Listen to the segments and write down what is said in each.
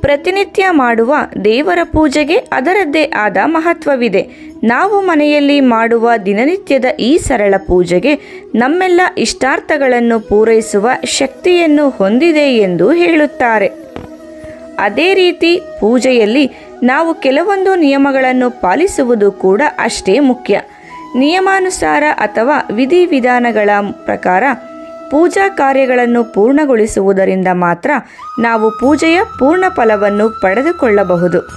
ಪ್ರತಿನಿತ್ಯ ಮಾಡುವ ದೇವರ ಪೂಜೆಗೆ ಅದರದ್ದೇ ಆದ ಮಹತ್ವವಿದೆ. ನಾವು ಮನೆಯಲ್ಲಿ ಮಾಡುವ ದಿನನಿತ್ಯದ ಈ ಸರಳ ಪೂಜೆಗೆ ನಮ್ಮೆಲ್ಲ ಇಷ್ಟಾರ್ಥಗಳನ್ನು ಪೂರೈಸುವ ಶಕ್ತಿಯನ್ನು ಹೊಂದಿದೆ ಎಂದು ಹೇಳುತ್ತಾರೆ. ಅದೇ ರೀತಿ ಪೂಜೆಯಲ್ಲಿ ನಾವು ಕೆಲವೊಂದು ನಿಯಮಗಳನ್ನು ಪಾಲಿಸುವುದು ಕೂಡ ಅಷ್ಟೇ ಮುಖ್ಯ. ನಿಯಮಾನುಸಾರ ಅಥವಾ ವಿಧಿವಿಧಾನಗಳ ಪ್ರಕಾರ ಪೂಜಾ ಕಾರ್ಯಗಳನ್ನು ಪೂರ್ಣಗೊಳಿಸುವುದರಿಂದ ಮಾತ್ರ ನಾವು ಪೂಜೆಯ ಪೂರ್ಣ ಫಲವನ್ನು ಪಡೆದುಕೊಳ್ಳಬಹುದು.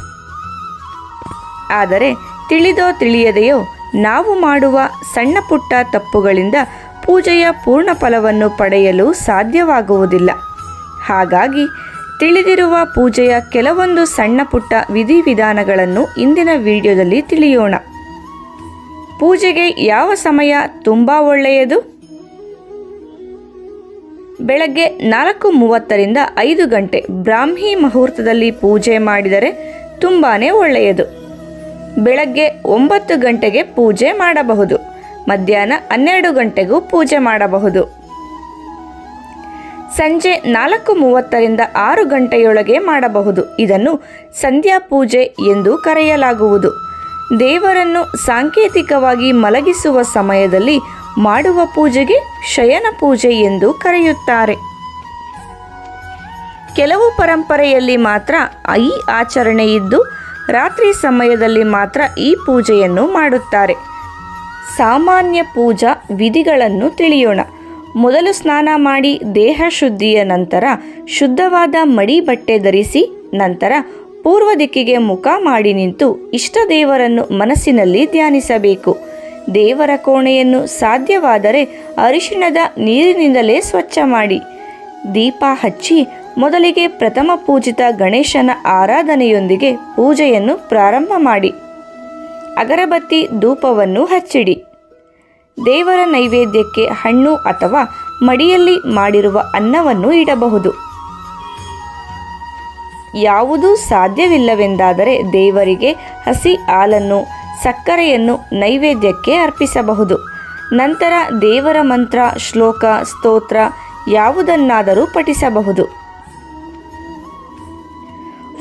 ಆದರೆ ತಿಳಿದೋ ತಿಳಿಯದೆಯೋ ನಾವು ಮಾಡುವ ಸಣ್ಣ ಪುಟ್ಟ ತಪ್ಪುಗಳಿಂದ ಪೂಜೆಯ ಪೂರ್ಣ ಫಲವನ್ನು ಪಡೆಯಲು ಸಾಧ್ಯವಾಗುವುದಿಲ್ಲ. ಹಾಗಾಗಿ ತಿಳಿದಿರುವ ಪೂಜೆಯ ಕೆಲವೊಂದು ಸಣ್ಣ ಪುಟ್ಟ ವಿಧಿವಿಧಾನಗಳನ್ನು ಇಂದಿನ ವಿಡಿಯೋದಲ್ಲಿ ತಿಳಿಯೋಣ. ಪೂಜೆಗೆ ಯಾವ ಸಮಯ ತುಂಬ ಒಳ್ಳೆಯದು? ಬೆಳಗ್ಗೆ ನಾಲ್ಕು ಮೂವತ್ತರಿಂದ ಐದು ಗಂಟೆ ಬ್ರಾಹ್ಮಿ ಮುಹೂರ್ತದಲ್ಲಿ ಪೂಜೆ ಮಾಡಿದರೆ ತುಂಬಾ ಒಳ್ಳೆಯದು. ಬೆಳಗ್ಗೆ ಒಂಬತ್ತು ಗಂಟೆಗೆ ಪೂಜೆ ಮಾಡಬಹುದು. ಮಧ್ಯಾಹ್ನ ಹನ್ನೆರಡು ಗಂಟೆಗೂ ಪೂಜೆ ಮಾಡಬಹುದು. ಸಂಜೆ ನಾಲ್ಕು ಮೂವತ್ತರಿಂದ ಆರು ಗಂಟೆಯೊಳಗೆ ಮಾಡಬಹುದು. ಇದನ್ನು ಸಂಧ್ಯಾ ಪೂಜೆ ಎಂದು ಕರೆಯಲಾಗುವುದು. ದೇವರನ್ನು ಸಾಂಕೇತಿಕವಾಗಿ ಮಲಗಿಸುವ ಸಮಯದಲ್ಲಿ ಮಾಡುವ ಪೂಜೆಗೆ ಶಯನ ಪೂಜೆ ಎಂದು ಕರೆಯುತ್ತಾರೆ. ಕೆಲವು ಪರಂಪರೆಯಲ್ಲಿ ಮಾತ್ರ ಈ ಆಚರಣೆ ಇದ್ದು, ರಾತ್ರಿ ಸಮಯದಲ್ಲಿ ಮಾತ್ರ ಈ ಪೂಜೆಯನ್ನು ಮಾಡುತ್ತಾರೆ. ಸಾಮಾನ್ಯ ಪೂಜಾ ವಿಧಿಗಳನ್ನು ತಿಳಿಯೋಣ. ಮೊದಲು ಸ್ನಾನ ಮಾಡಿ ದೇಹ ಶುದ್ಧಿಯ ನಂತರ ಶುದ್ಧವಾದ ಮಡಿ ಬಟ್ಟೆ ಧರಿಸಿ, ನಂತರ ಪೂರ್ವ ದಿಕ್ಕಿಗೆ ಮುಖ ಮಾಡಿ ನಿಂತು ಇಷ್ಟ ದೇವರನ್ನು ಮನಸ್ಸಿನಲ್ಲಿ ಧ್ಯಾನಿಸಬೇಕು. ದೇವರ ಕೋಣೆಯನ್ನು ಸಾಧ್ಯವಾದರೆ ಅರಿಶಿಣದ ನೀರಿನಿಂದಲೇ ಸ್ವಚ್ಛ ಮಾಡಿ. ದೀಪ ಹಚ್ಚಿ ಮೊದಲಿಗೆ ಪ್ರಥಮ ಪೂಜಿತ ಗಣೇಶನ ಆರಾಧನೆಯೊಂದಿಗೆ ಪೂಜೆಯನ್ನು ಪ್ರಾರಂಭ ಮಾಡಿ. ಅಗರಬತ್ತಿ ಧೂಪವನ್ನು ಹಚ್ಚಿಡಿ. ದೇವರ ನೈವೇದ್ಯಕ್ಕೆ ಹಣ್ಣು ಅಥವಾ ಮಡಿಯಲ್ಲಿ ಮಾಡಿರುವ ಅನ್ನವನ್ನು ಇಡಬಹುದು. ಯಾವುದೂ ಸಾಧ್ಯವಿಲ್ಲವೆಂದಾದರೆ ದೇವರಿಗೆ ಹಸಿ ಹಾಲನ್ನು ಸಕ್ಕರೆಯನ್ನು ನೈವೇದ್ಯಕ್ಕೆ ಅರ್ಪಿಸಬಹುದು. ನಂತರ ದೇವರ ಮಂತ್ರ, ಶ್ಲೋಕ, ಸ್ತೋತ್ರ ಯಾವುದನ್ನಾದರೂ ಪಠಿಸಬಹುದು.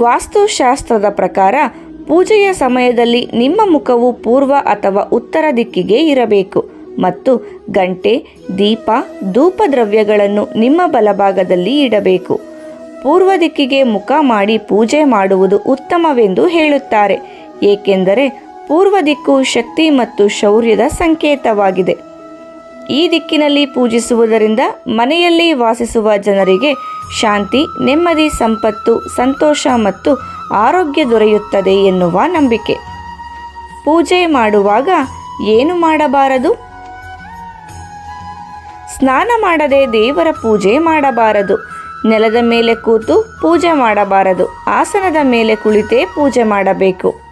ವಾಸ್ತುಶಾಸ್ತ್ರದ ಪ್ರಕಾರ ಪೂಜೆಯ ಸಮಯದಲ್ಲಿ ನಿಮ್ಮ ಮುಖವು ಪೂರ್ವ ಅಥವಾ ಉತ್ತರ ದಿಕ್ಕಿಗೆ ಇರಬೇಕು ಮತ್ತು ಗಂಟೆ, ದೀಪ, ಧೂಪದ್ರವ್ಯಗಳನ್ನು ನಿಮ್ಮ ಬಲಭಾಗದಲ್ಲಿ ಇಡಬೇಕು. ಪೂರ್ವ ದಿಕ್ಕಿಗೆ ಮುಖ ಮಾಡಿ ಪೂಜೆ ಮಾಡುವುದು ಉತ್ತಮವೆಂದು ಹೇಳುತ್ತಾರೆ, ಏಕೆಂದರೆ ಪೂರ್ವ ದಿಕ್ಕು ಶಕ್ತಿ ಮತ್ತು ಶೌರ್ಯದ ಸಂಕೇತವಾಗಿದೆ. ಈ ದಿಕ್ಕಿನಲ್ಲಿ ಪೂಜಿಸುವುದರಿಂದ ಮನೆಯಲ್ಲಿ ವಾಸಿಸುವ ಜನರಿಗೆ ಶಾಂತಿ, ನೆಮ್ಮದಿ, ಸಂಪತ್ತು, ಸಂತೋಷ ಮತ್ತು ಆರೋಗ್ಯ ದೊರೆಯುತ್ತದೆ ಎನ್ನುವ ನಂಬಿಕೆ. ಪೂಜೆ ಮಾಡುವಾಗ ಏನು ಮಾಡಬಾರದು? ಸ್ನಾನ ಮಾಡದೆ ದೇವರ ಪೂಜೆ ಮಾಡಬಾರದು. ನೆಲದ ಮೇಲೆ ಕೂತು ಪೂಜೆ ಮಾಡಬಾರದು. ಆಸನದ ಮೇಲೆ ಕುಳಿತೇ ಪೂಜೆ ಮಾಡಬೇಕು.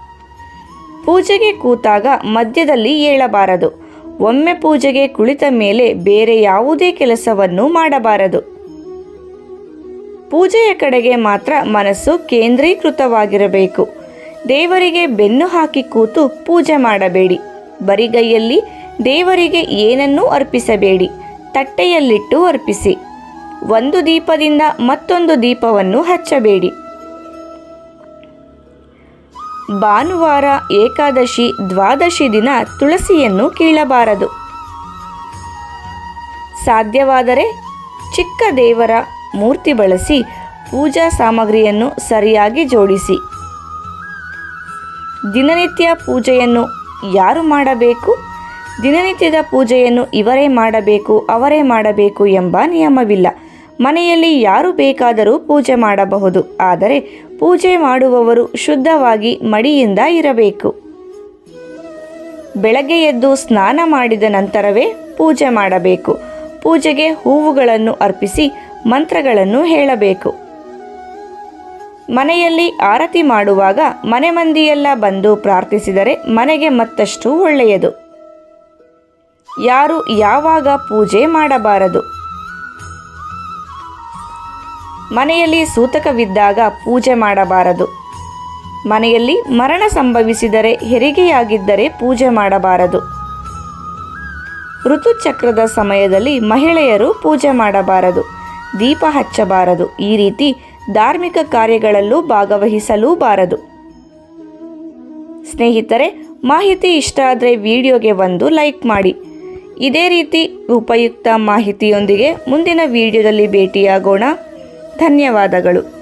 ಪೂಜೆಗೆ ಕೂತಾಗ ಮಧ್ಯದಲ್ಲಿ ಏಳಬಾರದು. ಒಮ್ಮೆ ಪೂಜೆಗೆ ಕುಳಿತ ಮೇಲೆ ಬೇರೆ ಯಾವುದೇ ಕೆಲಸವನ್ನು ಮಾಡಬಾರದು. ಪೂಜೆಯ ಕಡೆಗೆ ಮಾತ್ರ ಮನಸ್ಸು ಕೇಂದ್ರೀಕೃತವಾಗಿರಬೇಕು. ದೇವರಿಗೆ ಬೆನ್ನು ಹಾಕಿ ಕೂತು ಪೂಜೆ ಮಾಡಬೇಡಿ. ಬರಿಗೈಯಲ್ಲಿ ದೇವರಿಗೆ ಏನನ್ನೂ ಅರ್ಪಿಸಬೇಡಿ. ತಟ್ಟೆಯಲ್ಲಿಟ್ಟು ಅರ್ಪಿಸಿ. ಒಂದು ದೀಪದಿಂದ ಮತ್ತೊಂದು ದೀಪವನ್ನು ಹಚ್ಚಬೇಡಿ. ಭಾನುವಾರ ಏಕಾದಶಿ ದ್ವಾದಶಿ ದಿನ ತುಳಸಿಯನ್ನು ಕೀಳಬಾರದು. ಸಾಧ್ಯವಾದರೆ ಚಿಕ್ಕ ದೇವರ ಮೂರ್ತಿ ಬಳಸಿ ಪೂಜಾ ಸಾಮಗ್ರಿಯನ್ನು ಸರಿಯಾಗಿ ಜೋಡಿಸಿ. ದಿನನಿತ್ಯ ಪೂಜೆಯನ್ನು ಯಾರು ಮಾಡಬೇಕು? ದಿನನಿತ್ಯದ ಪೂಜೆಯನ್ನು ಇವರೇ ಮಾಡಬೇಕು, ಅವರೇ ಮಾಡಬೇಕು ಎಂಬ ನಿಯಮವಿಲ್ಲ. ಮನೆಯಲ್ಲಿ ಯಾರು ಬೇಕಾದರೂ ಪೂಜೆ ಮಾಡಬಹುದು. ಆದರೆ ಪೂಜೆ ಮಾಡುವವರು ಶುದ್ಧವಾಗಿ ಮಡಿಯಿಂದ ಇರಬೇಕು. ಬೆಳಗ್ಗೆ ಎದ್ದು ಸ್ನಾನ ಮಾಡಿದ ನಂತರವೇ ಪೂಜೆ ಮಾಡಬೇಕು. ಪೂಜೆಗೆ ಹೂವುಗಳನ್ನು ಅರ್ಪಿಸಿ ಮಂತ್ರಗಳನ್ನು ಹೇಳಬೇಕು. ಮನೆಯಲ್ಲಿ ಆರತಿ ಮಾಡುವಾಗ ಮನೆ ಮಂದಿಯೆಲ್ಲ ಬಂದು ಪ್ರಾರ್ಥಿಸಿದರೆ ಮನೆಗೆ ಮತ್ತಷ್ಟು ಒಳ್ಳೆಯದು. ಯಾರು ಯಾವಾಗ ಪೂಜೆ ಮಾಡಬಾರದು? ಮನೆಯಲ್ಲಿ ಸೂತಕವಿದ್ದಾಗ ಪೂಜೆ ಮಾಡಬಾರದು. ಮನೆಯಲ್ಲಿ ಮರಣ ಸಂಭವಿಸಿದರೆ ಹೆರಿಗೆಯಾಗಿದ್ದರೆ ಪೂಜೆ ಮಾಡಬಾರದು. ಋತುಚಕ್ರದ ಸಮಯದಲ್ಲಿ ಮಹಿಳೆಯರು ಪೂಜೆ ಮಾಡಬಾರದು. ದೀಪ ಹಚ್ಚಬಾರದು. ಈ ರೀತಿ ಧಾರ್ಮಿಕ ಕಾರ್ಯಗಳಲ್ಲೂ ಭಾಗವಹಿಸಲೂಬಾರದು. ಸ್ನೇಹಿತರೆ, ಮಾಹಿತಿ ಇಷ್ಟ ಆದರೆ ವಿಡಿಯೋಗೆ ಒಂದು ಲೈಕ್ ಮಾಡಿ. ಇದೇ ರೀತಿ ಉಪಯುಕ್ತ ಮಾಹಿತಿಯೊಂದಿಗೆ ಮುಂದಿನ ವಿಡಿಯೋದಲ್ಲಿ ಭೇಟಿಯಾಗೋಣ. ಧನ್ಯವಾದಗಳು.